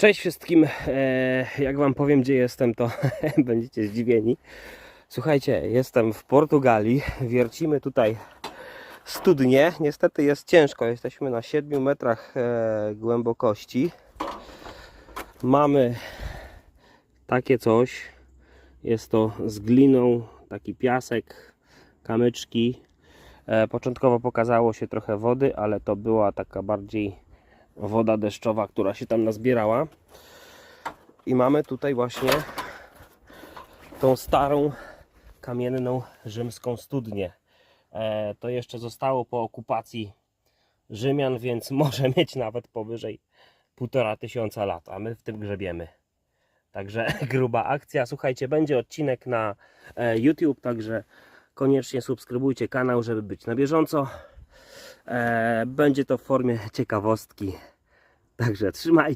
Cześć wszystkim. E, Jak Wam powiem, gdzie jestem, to będziecie zdziwieni. Słuchajcie, jestem w Portugalii. Wiercimy tutaj studnie. Niestety jest ciężko. Jesteśmy na 7 metrach e, głębokości. Mamy takie coś. Jest to z gliną, taki piasek, kamyczki. E, Początkowo pokazało się trochę wody, ale to była taka bardziej woda deszczowa, która się tam nazbierała. I mamy tutaj właśnie tą starą kamienną rzymską studnię. E, to jeszcze zostało po okupacji Rzymian, więc może mieć nawet powyżej półtora tysiąca lat, a my w tym grzebiemy. Także gruba akcja. Słuchajcie, będzie odcinek na e, YouTube, także koniecznie subskrybujcie kanał, żeby być na bieżąco. E, będzie to w formie ciekawostki. Także trzymajcie.